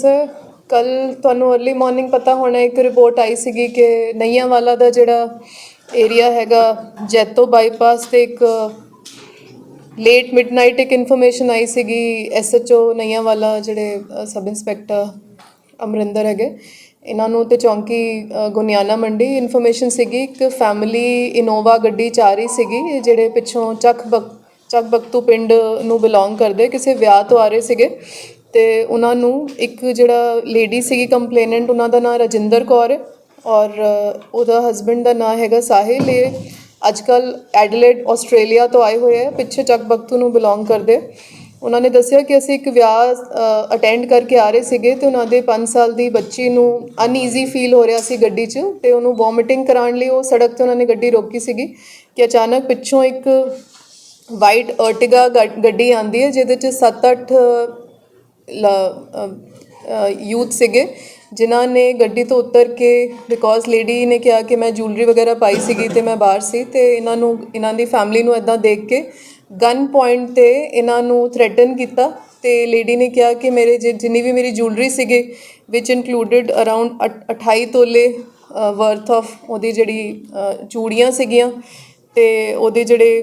Sir ਹੈ ਕੱਲ ਤੁਹਾਨੂੰ अर्ਲੀ ਮਾਰਨਿੰਗ ਪਤਾ ਹੋਣਾ, ਇੱਕ ਰਿਪੋਰਟ ਆਈ ਸੀਗੀ ਕਿ ਨਈਆਂ ਵਾਲਾ ਦਾ ਜਿਹੜਾ ਏਰੀਆ ਹੈਗਾ ਜੈਤੋ ਬਾਈਪਾਸ ਤੇ ਇੱਕ ਲੇਟ ਮਿਡਨਾਈਟ ਇੱਕ ਇਨਫੋਰਮੇਸ਼ਨ ਆਈ ਸੀਗੀ ਐਸਐਚਓ ਨਈਆਂ ਵਾਲਾ ਜਿਹੜੇ ਸਬ ਇੰਸਪੈਕਟਰ ਅਮਰਿੰਦਰ ਹੈਗੇ, ਇਹਨਾਂ ਨੂੰ ਤੇ ਚੌਂਕੀ ਗੁਨਿਆਨਾ ਮੰਡੀ ਇਨਫੋਰਮੇਸ਼ਨ ਸੀਗੀ, ਇੱਕ ਫੈਮਿਲੀ ਇਨੋਵਾ ਗੱਡੀ ਚ ਆ ਰਹੀ ਸੀਗੀ, ਜਿਹੜੇ ਪਿੱਛੋਂ ਚੱਕ ਬਕ, ਚੱਕ ਬਖਤੂ ਪਿੰਡ ਨੂੰ ਬਿਲੋਂਗ ਕਰਦੇ, ਕਿਸੇ ਵਿਆਹ ਤੋਂ ਆ ਰਹੇ ਸੀਗੇ ਅਤੇ ਉਹਨਾਂ ਨੂੰ ਇੱਕ ਜਿਹੜਾ ਲੇਡੀ ਸੀਗੀ ਕੰਪਲੇਨੈਂਟ ਉਹਨਾਂ ਦਾ ਨਾਂ ਰਜਿੰਦਰ ਕੌਰ ਹੈ ਔਰ ਉਹਦਾ ਹਸਬੈਂਡ ਦਾ ਨਾਂ ਹੈਗਾ ਸਾਹਿਲ। ਇਹ ਅੱਜ ਕੱਲ੍ਹ ਐਡਲੇਡ ਆਸਟ੍ਰੇਲੀਆ ਤੋਂ ਆਏ ਹੋਏ ਹੈ ਪਿੱਛੇ ਚੱਕ ਬਖਤੂ ਨੂੰ ਬਿਲੋਂਗ ਕਰਦੇ। ਉਹਨਾਂ ਨੇ ਦੱਸਿਆ ਕਿ ਅਸੀਂ ਇੱਕ ਵਿਆਹ ਅਟੈਂਡ ਕਰਕੇ ਆ ਰਹੇ ਸੀਗੇ ਤੇ ਉਹਨਾਂ ਦੇ 5 ਸਾਲ ਦੀ ਬੱਚੀ ਨੂੰ ਅਨਈਜ਼ੀ ਫੀਲ ਹੋ ਰਿਹਾ ਸੀ ਗੱਡੀ 'ਚ ਤੇ ਉਹਨੂੰ ਵੋਮਿਟਿੰਗ ਕਰਾਉਣ ਲਈ ਉਹ ਸੜਕ ਤੇ ਉਹਨਾਂ ਨੇ ਗੱਡੀ ਰੋਕੀ ਸੀਗੀ ਕਿ ਅਚਾਨਕ ਪਿੱਛੋਂ ਇੱਕ ਵਾਈਟ ਅਰਟਿਗਾ ਗੱਡੀ ਆਂਦੀ ਹੈ, ਜਿਹਦੇ 'ਚ 7-8 ਯੂਥ ਸੀਗੇ, ਜਿਨ੍ਹਾਂ ਨੇ ਗੱਡੀ ਤੋਂ ਉਤਰ ਕੇ ਬਿਕੋਜ਼ ਲੇਡੀ ਨੇ ਕਿਹਾ ਕਿ ਮੈਂ ਜੁਐਲਰੀ ਵਗੈਰਾ ਪਾਈ ਸੀਗੀ ਤੇ ਮੈਂ ਬਾਹਰ ਸੀ, ਤੇ ਇਹਨਾਂ ਨੂੰ, ਇਹਨਾਂ ਦੀ ਫੈਮਿਲੀ ਨੂੰ ਇਦਾਂ ਦੇਖ ਕੇ ਗਨ ਪੁਆਇੰਟ ਤੇ ਇਹਨਾਂ ਨੂੰ ਥ੍ਰੈਟਨ ਕੀਤਾ ਤੇ ਲੇਡੀ ਨੇ ਕਿਹਾ ਕਿ ਮੇਰੇ ਜਿ- ਜਿੰਨੀ ਵੀ ਮੇਰੀ ਜੁਐਲਰੀ ਸੀਗੇ ਵਿਚ ਇਨਕਲੂਡਡ ਅਰਾਊਂਡ 28 ਤੋਲੇ ਵਰਥ ਆਫ ਉਹਦੀ ਜਿਹੜੀ ਚੂੜੀਆਂ ਸੀਗੀਆਂ, ਤੇ ਉਹਦੇ ਜਿਹੜੇ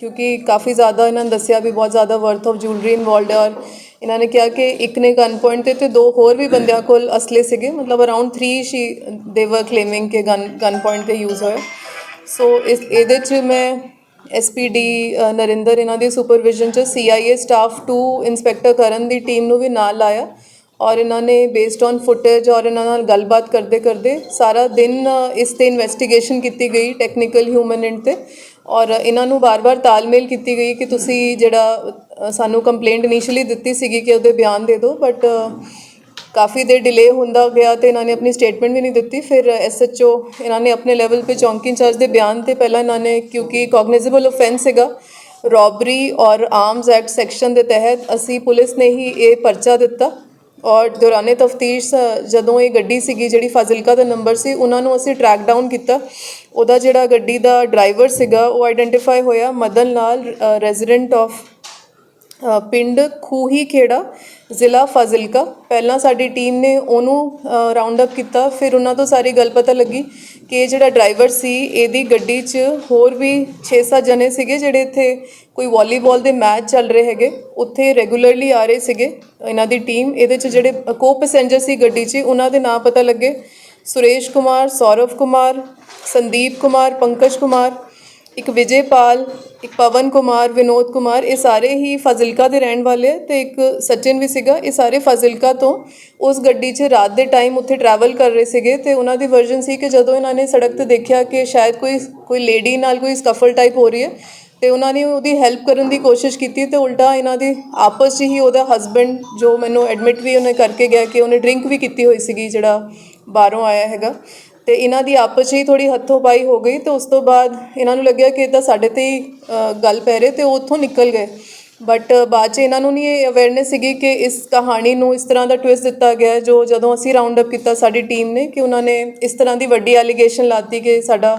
ਕਿਉਂਕਿ ਕਾਫੀ ਜ਼ਿਆਦਾ ਇਹਨਾਂ ਨੇ ਦੱਸਿਆ ਵੀ ਬਹੁਤ ਜ਼ਿਆਦਾ ਵਰਥ ਆਫ ਜੁਐਲਰੀ ਇਨਵੋਲਡ ਹੈ ਔਰ ਇਹਨਾਂ ਨੇ ਕਿਹਾ ਕਿ ਇੱਕ ਨੇ ਗਨ ਪੁਆਇੰਟ ਤੇ ਤੇ ਦੋ ਹੋਰ ਵੀ ਬੰਦਿਆਂ ਕੋਲ ਅਸਲੇ ਸੀਗੇ, ਮਤਲਬ ਅਰਾਊਂਡ 3 ਸ਼ੀ ਦੇ ਵਰ ਕਲੇਮਿੰਗ ਕਿ ਗਨ ਗਨ ਪੁਆਇੰਟ ਤੇ ਯੂਜ਼ ਹੋਇਆ। ਸੋ ਇਸ, ਇਹਦੇ ਚ ਮੈਂ ਐਸਪੀਡੀ ਨਰਿੰਦਰ ਇਹਨਾਂ ਦੀ ਸੁਪਰਵਿਜ਼ਨ ਚ CIA staff two inspector Karan ਦੀ ਟੀਮ ਨੂੰ ਵੀ ਨਾਲ ਲਾਇਆ ਔਰ ਇਹਨਾਂ ਨੇ ਬੇਸਡ ਔਨ ਫੁਟੇਜ ਔਰ ਇਹਨਾਂ ਨਾਲ ਗੱਲਬਾਤ ਕਰਦੇ ਕਰਦੇ ਸਾਰਾ ਦਿਨ ਇਸ ਤੇ ਇਨਵੈਸਟੀਗੇਸ਼ਨ ਕੀਤੀ ਗਈ ਟੈਕਨੀਕਲ ਹਿਊਮਨ ਐਂਡ ਤੇ। ਔਰ ਇਹਨਾਂ ਨੂੰ ਬਾਰ-ਬਾਰ ਤਾਲਮੇਲ ਕੀਤੀ ਗਈ ਕਿ ਤੁਸੀਂ ਜਿਹੜਾ ਸਾਨੂੰ ਕੰਪਲੇਂਟ ਇਨੀਸ਼ੀਅਲੀ ਦਿੱਤੀ ਸੀਗੀ ਕਿ ਉਹਦੇ ਬਿਆਨ ਦੇ ਦਿਓ ਬਟ ਕਾਫੀ ਦੇਰ ਡਿਲੇ ਹੁੰਦਾ ਗਿਆ ਤੇ ਇਹਨਾਂ ਨੇ ਆਪਣੀ ਸਟੇਟਮੈਂਟ ਵੀ ਨਹੀਂ ਦਿੱਤੀ। ਫਿਰ ਐਸਐਚਓ ਇਹਨਾਂ ਨੇ ਆਪਣੇ ਲੈਵਲ ਤੇ ਚੌਂਕੀ ਇੰਚਾਰਜ ਦੇ ਬਿਆਨ ਤੇ ਪਹਿਲਾਂ ਇਹਨਾਂ ਨੇ, ਕਿਉਂਕਿ ਕੋਗਨੀਜ਼ੇਬਲ ਆਫੈਂਸ ਹੈਗਾ ਰੋਬਰੀ ਔਰ ਆਰਮਸ ਐਕਟ ਸੈਕਸ਼ਨ ਦੇ ਤਹਿਤ ਅਸੀਂ ਪੁਲਿਸ ਨੇ ਹੀ ਇਹ ਪਰਚਾ ਦਿੱਤਾ। ਔਰ ਦੌਰਾਨੇ ਤਫਤੀਸ਼ ਜਦੋਂ ਇਹ ਗੱਡੀ ਸੀਗੀ, ਜਿਹੜੀ ਫਾਜ਼ਿਲਕਾ ਦਾ ਨੰਬਰ ਸੀ, ਉਹਨਾਂ ਨੂੰ ਅਸੀਂ ਟਰੈਕ ਡਾਊਨ ਕੀਤਾ। ਉਹਦਾ ਜਿਹੜਾ ਗੱਡੀ ਦਾ ਡਰਾਈਵਰ ਸੀਗਾ, ਉਹ ਆਈਡੈਂਟੀਫਾਈ ਹੋਇਆ ਮਦਨ ਲਾਲ ਰੈਜ਼ੀਡੈਂਟ ਆਫ ਪਿੰਡ ਖੂਹੀ ਖੇੜਾ। ਜ਼ਿਲ੍ਹਾ ਫਾਜ਼ਿਲਕਾ। ਪਹਿਲਾਂ ਸਾਡੀ ਟੀਮ ਨੇ ਉਹਨੂੰ ਰਾਉਂਡ ਅਪ ਕੀਤਾ। ਫਿਰ ਉਹਨਾਂ ਤੋਂ ਸਾਰੀ ਗੱਲ ਪਤਾ ਲੱਗੀ ਕਿ ਇਹ ਜਿਹੜਾ ਡਰਾਈਵਰ ਸੀ, ਇਹਦੀ ਗੱਡੀ 'ਚ ਹੋਰ ਵੀ 6-7 ਜਣੇ ਸੀਗੇ ਜਿਹੜੇ ਇੱਥੇ ਕੋਈ ਵਾਲੀਬਾਲ ਦੇ ਮੈਚ ਚੱਲ ਰਹੇ ਹੈਗੇ। ਉੱਥੇ ਰੈਗੂਲਰਲੀ ਆ ਰਹੇ ਸੀਗੇ ਇਹਨਾਂ ਦੀ ਟੀਮ ਇਹਦੇ 'ਚ ਜਿਹੜੇ ਕੋ ਪੈਸੇਂਜਰ ਸੀ ਗੱਡੀ 'ਚ, ਉਹਨਾਂ ਦੇ ਨਾਂ ਪਤਾ ਲੱਗੇ। ਸੁਰੇਸ਼ ਕੁਮਾਰ, ਸੌਰਵ ਕੁਮਾਰ, ਸੰਦੀਪ ਕੁਮਾਰ, ਪੰਕਜ ਕੁਮਾਰ ਇੱਕ ਵਿਜੇਪਾਲ, ਇੱਕ ਪਵਨ ਕੁਮਾਰ, ਵਿਨੋਦ ਕੁਮਾਰ, ਇਹ ਸਾਰੇ ਹੀ ਫਾਜ਼ਿਲਕਾ ਦੇ ਰਹਿਣ ਵਾਲੇ ਆ ਤੇ ਇੱਕ ਸਚਿਨ ਵੀ ਸੀਗਾ। ਇਹ ਸਾਰੇ ਫਾਜ਼ਿਲਕਾ ਤੋਂ ਉਸ ਗੱਡੀ 'ਚ ਰਾਤ ਦੇ ਟਾਈਮ ਉੱਥੇ ਟਰੈਵਲ ਕਰ ਰਹੇ ਸੀਗੇ ਤੇ ਉਹਨਾਂ ਦੀ ਵਰਜਨ ਸੀ ਕਿ ਜਦੋਂ ਇਹਨਾਂ ਨੇ ਸੜਕ ਤੇ ਦੇਖਿਆ ਕਿ ਸ਼ਾਇਦ ਕੋਈ ਕੋਈ ਲੇਡੀ ਨਾਲ ਕੋਈ ਸਕਫਲ ਟਾਈਪ ਹੋ ਰਹੀ ਹੈ ਤੇ ਉਹਨਾਂ ਨੇ ਉਹਦੀ ਹੈਲਪ ਕਰਨ ਦੀ ਕੋਸ਼ਿਸ਼ ਕੀਤੀ ਤੇ ਉਲਟਾ ਇਹਨਾਂ ਦੀ ਆਪਸ 'ਚ ਹੀ ਉਹਦਾ ਹਸਬੰਡ ਜੋ ਮੈਨੂੰ ਐਡਮਿਟ ਵੀ ਉਹਨੇ ਕਰਕੇ ਗਿਆ ਕਿ ਉਹਨੇ ਡਰਿੰਕ ਵੀ ਕੀਤੀ ਹੋਈ ਸੀਗੀ ਜਿਹੜਾ ਬਾਹਰੋਂ ਆਇਆ ਹੈਗਾ। ਤੇ ਇਹਨਾਂ ਦੀ ਆਪਸ 'ਚ ਹੀ ਥੋੜੀ ਹੱਥੋਂ ਪਾਈ ਹੋ ਗਈ ਤੇ ਉਸ ਤੋਂ ਬਾਅਦ ਇਹਨਾਂ ਨੂੰ ਲੱਗਿਆ ਕਿ ਇਹ ਤਾਂ ਸਾਡੇ ਤੇ ਹੀ ਗੱਲ ਪੈ ਰਹੀ ਤੇ ਉਹ ਉੱਥੋਂ ਨਿਕਲ ਗਏ। ਬਟ ਬਾਅਦ 'ਚ ਇਹਨਾਂ ਨੂੰ ਨਹੀਂ ਇਹ ਅਵੇਅਰਨੈਸ ਸੀਗੀ ਕਿ ਇਸ ਕਹਾਣੀ ਨੂੰ ਇਸ ਤਰ੍ਹਾਂ ਦਾ ਟਵਿਸਟ ਦਿੱਤਾ ਗਿਆ ਜੋ ਜਦੋਂ ਅਸੀਂ ਰਾਉਂਡ ਅਪ ਕੀਤਾ ਸਾਡੀ ਟੀਮ ਨੇ ਕਿ ਉਹਨਾਂ ਨੇ ਇਸ ਤਰ੍ਹਾਂ ਦੀ ਵੱਡੀ ਐਲੀਗੇਸ਼ਨ ਲਾਤੀ ਕਿ ਸਾਡਾ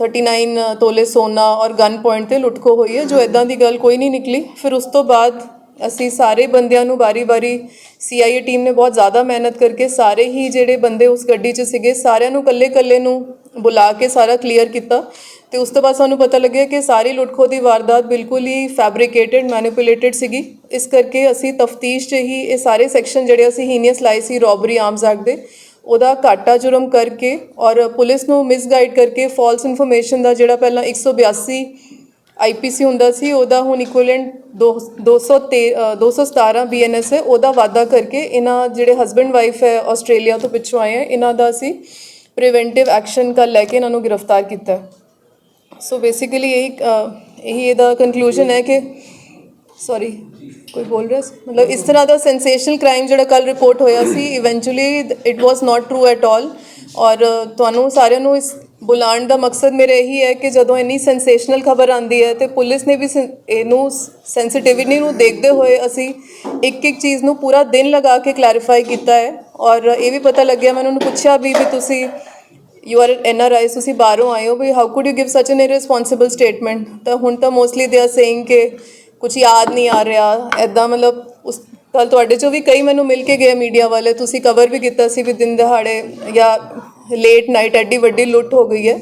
39 ਤੋਲੇ ਸੋਨਾ ਔਰ ਗਨ ਪੁਆਇੰਟ ਤੇ ਲੁੱਟਖੋ ਹੋਈ ਹੈ, ਜੋ ਇਦਾਂ ਦੀ ਗੱਲ ਕੋਈ ਨਹੀਂ ਨਿਕਲੀ। ਫਿਰ ਉਸ ਤੋਂ ਬਾਅਦ ਅਸੀਂ ਸਾਰੇ ਬੰਦਿਆਂ ਨੂੰ ਬਾਰੀ-ਬਾਰੀ ਸੀਆਈਏ ਟੀਮ ਨੇ ਬਹੁਤ ਜ਼ਿਆਦਾ ਮਿਹਨਤ ਕਰਕੇ ਸਾਰੇ ਹੀ ਜਿਹੜੇ ਬੰਦੇ ਉਸ ਗੱਡੀ 'ਚ ਸੀਗੇ, ਸਾਰਿਆਂ ਨੂੰ ਕੱਲੇ-ਕੱਲੇ ਨੂੰ ਬੁਲਾ ਕੇ ਸਾਰਾ ਕਲੀਅਰ ਕੀਤਾ ਤੇ ਉਸ ਤੋਂ ਬਾਅਦ ਸਾਨੂੰ ਪਤਾ ਲੱਗਿਆ ਕਿ ਸਾਰੀ ਲੁੱਟਖੋ ਦੀ ਵਾਰਦਾਤ ਬਿਲਕੁਲ ਹੀ ਫੈਬਰੀਕੇਟਡ ਮੈਨੀਪੂਲੇਟਡ ਸੀਗੀ। ਇਸ ਕਰਕੇ ਅਸੀਂ ਤਫਤੀਸ਼ 'ਚ ਹੀ ਇਹ ਸਾਰੇ ਸੈਕਸ਼ਨ ਜਿਹੜੇ ਅਸੀਂ ਹੀਨੀਅਸ ਲਾਏ ਸੀ ਰੋਬਰੀ ਆਰਮਸ ਐਕਟ ਦੇ, ਉਹਦਾ ਘਾਟਾ ਜੁਰਮ ਕਰਕੇ ਔਰ ਪੁਲਿਸ ਨੂੰ ਮਿਸਗਾਈਡ ਕਰਕੇ ਫਾਲਸ ਇਨਫੋਰਮੇਸ਼ਨ ਦਾ ਜਿਹੜਾ ਪਹਿਲਾਂ 182 ਆਈਪੀਸੀ ਹੁੰਦਾ ਸੀ, ਉਹਦਾ ਹੁਣ ਇਕੁਇਵਲੈਂਟ 200 217 ਬੀਐਨਐਸ ਹੈ, ਉਹਦਾ ਵਾਅਦਾ ਕਰਕੇ ਇਹਨਾਂ ਜਿਹੜੇ ਹਸਬੰਡ ਵਾਈਫ ਹੈ ਆਸਟ੍ਰੇਲੀਆ ਤੋਂ ਪਿੱਛੋਂ ਆਏ ਹੈ, ਇਹਨਾਂ ਦਾ ਅਸੀਂ ਪ੍ਰੀਵੈਂਟਿਵ ਐਕਸ਼ਨ ਕੱਲ ਲੈ ਕੇ ਇਹਨਾਂ ਨੂੰ ਗ੍ਰਿਫਤਾਰ ਕੀਤਾ। ਸੋ ਬੇਸਿਕਲੀ ਇਹੀ ਇਹੀ ਇਹਦਾ ਕਨਕਲੂਜਨ ਹੈ ਕਿ ਸੌਰੀ ਕੋਈ ਬੋਲ ਰਿਹਾ ਸੀ? ਮਤਲਬ ਇਸ ਤਰ੍ਹਾਂ ਦਾ ਸੈਂਸੇਸ਼ਨਲ ਕ੍ਰਾਈਮ ਜਿਹੜਾ ਕੱਲ ਰਿਪੋਰਟ ਹੋਇਆ ਸੀ eventually it was not true at all ਔਰ ਤੁਹਾਨੂੰ ਸਾਰਿਆਂ ਨੂੰ ਇਸ ਬੁਲਾਉਣ ਦਾ ਮਕਸਦ ਮੇਰਾ ਇਹੀ ਹੈ ਕਿ ਜਦੋਂ ਇੰਨੀ ਸੈਂਸੇਸ਼ਨਲ ਖਬਰ ਆਂਦੀ ਹੈ ਤੇ ਪੁਲਿਸ ਨੇ ਵੀ ਸੈਂ- ਇਹਨੂੰ ਸੈਂਸਿਟਿਵਿਟੀ ਨੂੰ ਦੇਖਦੇ ਹੋਏ ਅਸੀਂ ਇੱਕ ਇੱਕ ਚੀਜ਼ ਨੂੰ ਪੂਰਾ ਦਿਨ ਲਗਾ ਕੇ ਕਲੈਰੀਫਾਈ ਕੀਤਾ ਹੈ। ਔਰ ਇਹ ਵੀ ਪਤਾ ਲੱਗਿਆ, ਮੈਂ ਉਹਨਾਂ ਨੂੰ ਪੁੱਛਿਆ ਵੀ ਵੀ ਤੁਸੀਂ you are N R I ਤੁਸੀਂ ਬਾਹਰੋਂ ਆਏ ਹੋ, ਵੀ how could you give such an irresponsible statement ਤਾਂ ਹੁਣ ਤਾਂ ਮੋਸਟਲੀ ਦੇ ਆਰ ਸੇਇੰਗ ਕਿ ਕੁਝ ਯਾਦ ਨਹੀਂ ਆ ਰਿਹਾ। ਐਦਾਂ ਮਤਲਬ ਉਸ ਕੱਲ ਤੁਹਾਡੇ ਚੋਂ ਵੀ ਕਈ ਮੈਨੂੰ ਮਿਲ ਕੇ ਗਏ ਮੀਡੀਆ ਵਾਲੇ, ਤੁਸੀਂ ਕਵਰ ਵੀ ਕੀਤਾ ਸੀ ਵੀ ਦਿਨ ਦਿਹਾੜੇ ਜਾਂ ਲੇਟ ਨਾਈਟ ਐਡੀ ਵੱਡੀ ਲੁੱਟ ਹੋ ਗਈ ਹੈ।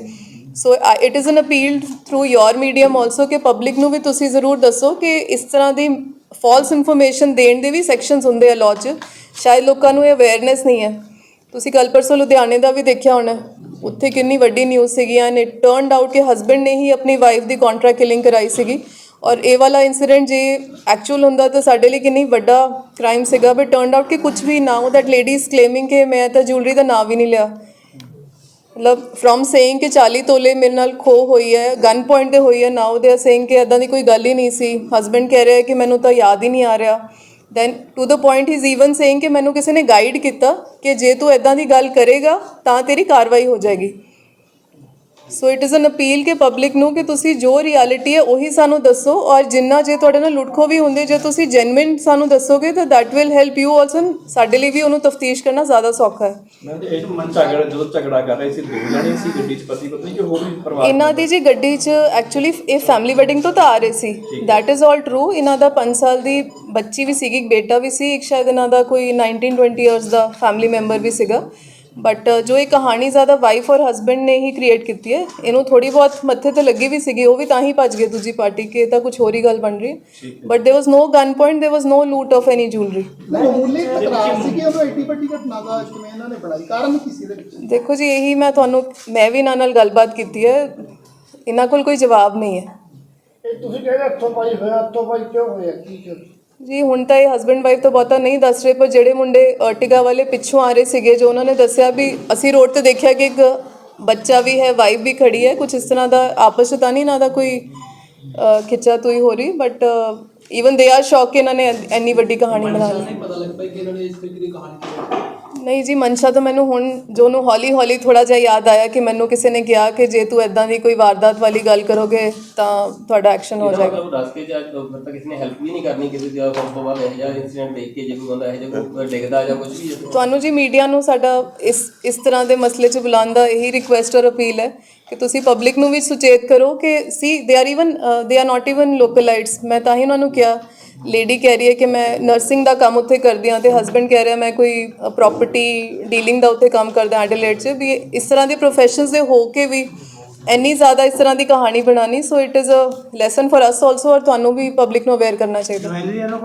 So it is an appeal through your medium also ਕਿ ਪਬਲਿਕ ਨੂੰ ਵੀ ਤੁਸੀਂ ਜ਼ਰੂਰ ਦੱਸੋ ਕਿ ਇਸ ਤਰ੍ਹਾਂ ਦੀ ਫਾਲਸ ਇਨਫੋਰਮੇਸ਼ਨ ਦੇਣ ਦੇ ਵੀ ਸੈਕਸ਼ਨਸ ਹੁੰਦੇ ਆ ਲਾਅ 'ਚ। ਸ਼ਾਇਦ ਲੋਕਾਂ ਨੂੰ ਇਹ ਅਵੇਅਰਨੈਸ ਨਹੀਂ ਹੈ। ਤੁਸੀਂ ਕੱਲ ਪਰਸੋਂ ਲੁਧਿਆਣੇ ਦਾ ਵੀ ਦੇਖਿਆ ਹੋਣਾ। ਉੱਥੇ ਕਿੰਨੀ ਵੱਡੀ ਨਿਊਜ਼ ਸੀਗੀ ਐਂਡ ਇਟ ਟਰਨਡ ਆਊਟ ਕਿ ਹਸਬੰਡ ਨੇ ਹੀ ਆਪਣੀ ਵਾਈਫ ਦੀ ਕੰਟਰਾ ਕਿਲਿੰਗ ਕਰਾਈ ਸੀਗੀ। ਔਰ ਇਹ ਵਾਲਾ ਇਨਸੀਡੈਂਟ ਜੇ ਐਕਚੁਅਲ ਹੁੰਦਾ ਤਾਂ ਸਾਡੇ ਲਈ ਕਿੰਨੀ ਵੱਡਾ ਕ੍ਰਾਈਮ ਸੀਗਾ। ਬਟ ਟਰਨਡ ਆਊਟ ਕਿ ਕੁਝ ਵੀ ਨਾ ਹੋ ਦੈਟ ਲੇਡੀਜ਼ ਕਲੇਮਿੰਗ ਕਿ ਮੈਂ ਤਾਂ ਜੁਐਲਰੀ ਦਾ ਨਾਮ ਵੀ ਨਹੀਂ ਲਿਆ। ਮਤਲਬ ਫਰੋਮ ਸੇਇੰਗ ਕਿ 40 ਤੋਲੇ ਮੇਰੇ ਨਾਲ ਖੋ ਹੋਈ ਹੈ ਗਨ ਪੁਆਇੰਟ ਤੇ ਹੋਈ ਹੈ ਨਾਓ ਦੇ ਆਰ ਸੇਇੰਗ ਕਿ ਇਦਾਂ ਦੀ ਕੋਈ ਗੱਲ ਹੀ ਨਹੀਂ ਸੀ। ਹਸਬੰਡ ਕਹਿ ਰਿਹਾ ਕਿ ਮੈਨੂੰ ਤਾਂ ਯਾਦ ਹੀ ਨਹੀਂ ਆ ਰਿਹਾ। Then to the point he is even saying ਕਿ ਮੈਨੂੰ ਕਿਸੇ ਨੇ ਗਾਈਡ ਕੀਤਾ ਕਿ ਜੇ ਤੂੰ ਇਦਾਂ ਦੀ ਗੱਲ ਕਰੇਗਾ ਤਾਂ ਤੇਰੀ ਕਾਰਵਾਈ ਹੋ ਜਾਏਗੀ। So it is an appeal ਕਿ ਪਬਲਿਕ ਨੂੰ ਕਿ ਤੁਸੀਂ ਜੋ ਰਿਐਲਿਟੀ ਹੈ ਉਹੀ ਸਾਨੂੰ ਦੱਸੋ ਔਰ ਜਿੰਨਾ ਜੇ ਤੁਹਾਡੇ ਨਾਲ ਲੁੱਟਖੋ ਵੀ ਹੁੰਦੇ ਜੇ ਤੁਸੀਂ ਜੈਨੂਇਨ ਸਾਨੂੰ ਦੱਸੋਗੇ ਤਾਂ that will help you also ਸਾਡੇ ਲਈ ਵੀ ਉਹਨੂੰ ਤਫਤੀਸ਼ ਕਰਨਾ ਜ਼ਿਆਦਾ ਸੌਖਾ ਹੈ। ਮੈਂ ਇਹ ਮਨ ਝਗੜਾ ਜਦੋਂ ਝਗੜਾ ਕਰ ਰਹੇ ਸੀ ਦੋ ਜਣੇ ਸੀ ਗੱਡੀ 'ਚ ਪਤੀ ਪਤਨੀ ਕਿ ਹੋਰ ਵੀ ਪਰਿਵਾਰ ਇਹਨਾਂ ਦੀ ਜੀ ਗੱਡੀ 'ਚ ਐਕਚੁਅਲੀ ਇਹ ਫੈਮਿਲੀ ਵੈਡਿੰਗ ਤੋਂ ਤਾਂ ਆ ਰਹੇ ਸੀ। that is all true ਇਹਨਾਂ ਦਾ 5 ਸਾਲ ਦੀ ਬੱਚੀ ਵੀ ਸੀਗੀ ਇੱਕ ਬੇਟਾ ਵੀ ਸੀ ਇੱਕ ਸ਼ਾਇਦ ਇਹਨਾਂ ਦਾ ਕੋਈ 19 20 ਇਅਰਸ ਦਾ ਫੈਮਿਲੀ ਮੈਂਬਰ ਵੀ ਸੀਗਾ। ਬਟ ਜੋ ਇਹ ਕਹਾਣੀ ਜ਼ਿਆਦਾ ਵਾਈਫ ਔਰ ਹਸਬੰਡ ਨੇ ਹੀ ਕ੍ਰੀਏਟ ਕੀਤੀ ਹੈ ਇਹਨੂੰ ਥੋੜੀ ਬਹੁਤ ਮੱਥੇ ਤੇ ਲੱਗੀ ਵੀ ਸੀਗੀ ਉਹ ਵੀ ਤਾਂ ਹੀ ਭੱਜ ਗਏ ਦੂਜੀ ਪਾਰਟੀ ਕਿ ਇਹ ਤਾਂ ਕੁਝ ਹੋਰ ਹੀ ਗੱਲ ਬਣ ਰਹੀ ਹੈ but there was no gun point there was no loot of any jewellery ਮਾਮੂਲੀ ਤਕਰਾਰ ਸੀ ਕਿ ਉਹ ਐਡੀ ਵੱਡੀ ਘਟਨਾ ਦਾ ਕਿਵੇਂ ਇਹਨਾਂ ਨੇ ਬਣਾਈ ਕਾਰਨ ਕੀ ਸੀ ਇਹਦੇ ਵਿੱਚ ਦੇਖੋ ਜੀ ਇਹੀ ਮੈਂ ਤੁਹਾਨੂੰ ਮੈਂ ਵੀ ਇਹਨਾਂ ਨਾਲ ਗੱਲਬਾਤ ਕੀਤੀ ਹੈ ਇਹਨਾਂ ਕੋਲ ਕੋਈ ਜਵਾਬ ਨਹੀਂ ਹੈ ਇਹ ਤੁਸੀਂ ਕਹਿੰਦੇ ਹੱਥੋਂ ਪਾਈ ਹੋਇਆ ਹੱਥੋਂ ਪਾਈ ਕਿਉਂ ਹੋਇਆ ਕੀ ਕਰ ਜੀ ਹੁਣ ਤਾਂ ਇਹ ਹਸਬੰਡ ਵਾਈਫ ਤਾਂ ਬਹੁਤਾ ਨਹੀਂ ਦੱਸ ਰਹੇ ਪਰ ਜਿਹੜੇ ਮੁੰਡੇ ਅਰਟਿਗਾ ਵਾਲੇ ਪਿੱਛੋਂ ਆ ਰਹੇ ਸੀਗੇ ਜੋ ਉਹਨਾਂ ਨੇ ਦੱਸਿਆ ਵੀ ਅਸੀਂ ਰੋਡ ਤੇ ਦੇਖਿਆ ਕਿ ਇੱਕ ਬੱਚਾ ਵੀ ਹੈ ਵਾਈਫ ਵੀ ਖੜੀ ਹੈ ਕੁਝ ਇਸ ਤਰ੍ਹਾਂ ਦਾ ਆਪਸ ਵਿੱਚ ਤਾਂ ਨਹੀਂ ਨਾ ਦਾ ਕੋਈ ਅ, ਖਿੱਚਾ ਤੋਈ ਹੋ ਰਹੀ ਬਟ ਈਵਨ ਦੇ ਆਰ ਸ਼ੌਕ ਕਿ ਇਹਨਾਂ ਨੇ ਇੰਨੀ- ਵੱਡੀ ਕਹਾਣੀ ਬਣਾ ਲਈ। ਪਤਾ ਲੱਗ ਪਾਈ ਕਿ ਇਹਨਾਂ ਨੇ ਇਸ ਤਰੀਕੇ ਦੀ ਕਹਾਣੀ ਨਹੀਂ ਜੀ ਮਨਸ਼ਾ ਤਾਂ ਮੈਨੂੰ ਹੁਣ ਜੋ ਨੂੰ ਹੌਲੀ ਹੌਲੀ ਥੋੜਾ ਜਿਹਾ ਯਾਦ ਆਇਆ ਕਿ ਮੈਨੂੰ ਕਿਸੇ ਨੇ ਕਿਹਾ ਕਿ ਜੇ ਤੂੰ ਐਦਾਂ ਦੀ ਕੋਈ ਵਾਰਦਾਤ ਵਾਲੀ ਗੱਲ ਕਰੋਗੇ ਤਾਂ ਤੁਹਾਡਾ ਐਕਸ਼ਨ ਹੋ ਜਾਏਗਾ। ਮਤਲਬ ਰਸਤੇ 'ਚ ਤਾਂ ਕਿਸੇ ਨੇ ਹੈਲਪ ਵੀ ਨਹੀਂ ਕਰਨੀ ਕਿਸੇ ਦੀ ਉਸ ਤੋਂ ਬਾਅਦ ਇਹ ਜਿਹਾ ਇਨਸੀਡੈਂਟ ਦੇਖ ਕੇ ਜੇ ਕੋਈ ਬੰਦਾ ਇਹ ਜਿਹਾ ਕੋਈ ਡਿੱਗਦਾ ਜਾਂ ਕੁਝ ਵੀ ਤੁਹਾਨੂੰ ਜੀ ਮੀਡੀਆ ਨੂੰ ਸਾਡਾ ਇਸ ਇਸ ਤਰ੍ਹਾਂ ਦੇ ਮਸਲੇ 'ਚ ਬੁਲਾਉਣ ਦਾ ਇਹੀ ਰਿਕੁਐਸਟ ਔਰ ਅਪੀਲ ਹੈ ਕਿ ਤੁਸੀਂ ਪਬਲਿਕ ਨੂੰ ਵੀ ਸੁਚੇਤ ਕਰੋ ਕਿ see they are even they are not even localites ਮੈਂ ਤਾਂ ਹੀ ਉਹਨਾਂ ਨੂੰ ਕਿਹਾ ਲੇਡੀ ਕਹਿ ਰਹੀ ਹੈ ਕਿ ਮੈਂ ਨਰਸਿੰਗ ਦਾ ਕੰਮ ਉੱਥੇ ਕਰਦੀ ਹਾਂ ਤੇ ਹਸਬੰਡ ਕਹਿ ਰਿਹਾ ਮੈਂ ਕੋਈ ਪ੍ਰਾਪਰਟੀ ਡੀਲਿੰਗ ਦਾ ਉੱਥੇ ਕੰਮ ਕਰਦਾ ਐਡਲੇਟ 'ਚ, ਵੀ ਇਸ ਤਰ੍ਹਾਂ ਦੇ ਪ੍ਰੋਫੈਸ਼ਨਸ ਦੇ ਹੋ ਕੇ ਵੀ ਇੰਨੀ ਜ਼ਿਆਦਾ ਇਸ ਤਰ੍ਹਾਂ ਦੀ ਕਹਾਣੀ ਬਣਾਣੀ so it is a lesson for us also ਔਰ ਤੁਹਾਨੂੰ ਵੀ ਪਬਲਿਕ ਨੂੰ ਅਵੇਅਰ ਕਰਨਾ ਚਾਹੀਦਾ।